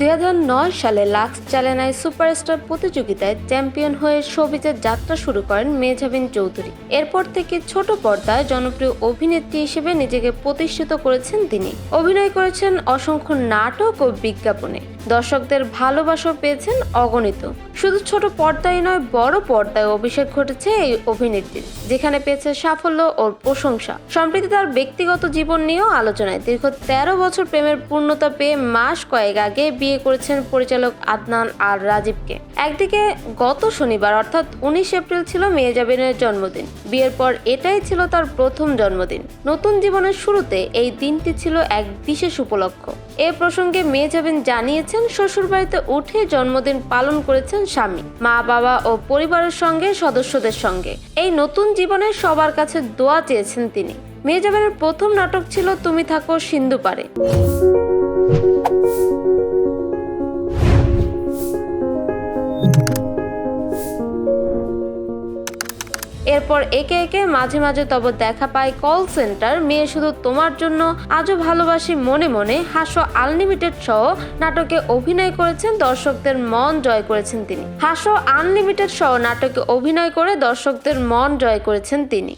দুই হাজার নয় সালে লাক্স চ্যালেঞ্জ সুপারস্টার প্রতিযোগিতায় চ্যাম্পিয়ন হয়ে শোবিজের যাত্রা শুরু করেন মেজাবিন চৌধুরী। এরপর থেকে ছোট পর্দায় জনপ্রিয় অভিনেত্রী হিসেবে নিজেকে প্রতিষ্ঠিত করেছেন তিনি। অভিনয় করেছেন অসংখ্য নাটক ও বিজ্ঞাপনে। দর্শকদের ভালোবাসাও পেয়েছেন অগণিত। শুধু ছোট পর্দায় নয়, বড় পর্দায় অভিষেক ঘটেছে এই অভিনেত্রীর, যেখানে পেয়েছে সাফল্য ও প্রশংসা। সম্প্রতি তার ব্যক্তিগত জীবন নিয়েও আলোচনায় দীর্ঘ তেরো বছর প্রেমের পূর্ণতা পেয়ে মাস কয়েক আগে বিয়ে করেছেন পরিচালক আদনান আর রাজীবকে। একদিকে গত শনিবার, অর্থাৎ উনিশ এপ্রিল ছিল মেয়েজাবিনের জন্মদিন। বিয়ের পর এটাই ছিল তার প্রথম জন্মদিন। নতুন জীবনের শুরুতে এই দিনটি ছিল এক বিশেষ উপলক্ষ। এ প্রসঙ্গে মেয়েজাবিন জানিয়েছেন, শ্বশুরবাড়িতে উঠে জন্মদিন পালন করেছেন স্বামী, মা, বাবা ও পরিবারের সঙ্গে, সদস্যদের সঙ্গে। এই নতুন জীবনে সবার কাছে দোয়া চেয়েছেন তিনি। মেয়েজাবিনের প্রথম নাটক ছিল তুমি থাকো সিন্ধু পারে এরপর একে একে মাঝে মাঝে তব দেখা পায় কল সেন্টার মেয়ে শুধু তোমার জন্য, আজও ভালোবাসি মনে মনে হাস্য আনলিমিটেড সহ নাটকে অভিনয় করেছেন দর্শকদের মন জয় করেছেন তিনি। হাস্য আনলিমিটেড সহ নাটকে অভিনয় করে দর্শকদের মন জয় করেছেন তিনি।